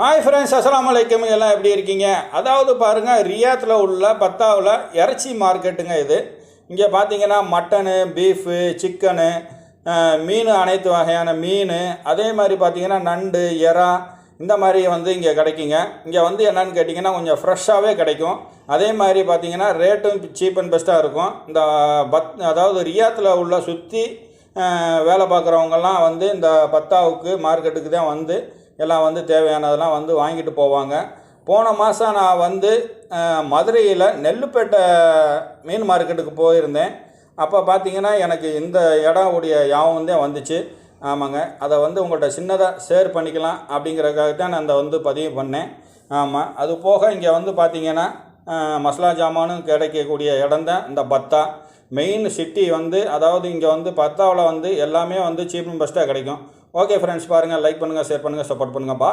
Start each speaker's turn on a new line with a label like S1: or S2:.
S1: Hi friends அஸ்லாம் அலைக்கும் எல்லாம் எப்படி இருக்கீங்க? அதாவது பாருங்கள் ரியாத்தில் உள்ள பத்தாவில் இறைச்சி மார்க்கெட்டுங்க இது. இங்கே பார்த்தீங்கன்னா மட்டனு பீஃபு சிக்கனு மீன் அனைத்து வகையான மீன். அதே மாதிரி பார்த்தீங்கன்னா நண்டு எறா இந்த மாதிரி வந்து இங்கே கிடைக்குங்க. இங்கே வந்து என்னன்னு கேட்டிங்கன்னா கொஞ்சம் ஃப்ரெஷ்ஷாகவே கிடைக்கும். அதே மாதிரி பார்த்தீங்கன்னா ரேட்டும் சீப் அண்ட் பெஸ்ட்டாக இருக்கும். இந்த பத் அதாவது ரியாத்தில் உள்ள சுற்றி வேலை பார்க்குறவங்கெல்லாம் வந்து இந்த பத்தாவுக்கு மார்க்கெட்டுக்கு தான் வந்து எல்லாம் வந்து தேவையானதெல்லாம் வந்து வாங்கிட்டு போவாங்க. போன மாதம் நான் வந்து மதுரையில் நெல்லுப்பேட்டை மீன் மார்க்கெட்டுக்கு போயிருந்தேன். அப்போ பார்த்தீங்கன்னா எனக்கு இந்த இடம் உடைய யாவும் தான் வந்துச்சு. ஆமாங்க. அதை வந்து உங்கள்கிட்ட சின்னதாக ஷேர் பண்ணிக்கலாம் அப்படிங்கிறதுக்காக தான் நான் அந்த வந்து பதிவு பண்ணேன். ஆமாம் அது போக இங்கே வந்து பார்த்திங்கன்னா மசாலா ஜாமானும் கிடைக்கக்கூடிய இடம் தான் இந்த பத்தா. மெயின் சிட்டி வந்து அதாவது இங்கே வந்து பத்தாவில் வந்து எல்லாமே வந்து சீப் அண்ட் பெஸ்ட்டாக கிடைக்கும். ஓகே ஃப்ரெண்ட்ஸ் பாருங்கள் லைக் பண்ணுங்கள் ஷேர் பண்ணுங்கள் சப்போர்ட் பண்ணுங்கள் பா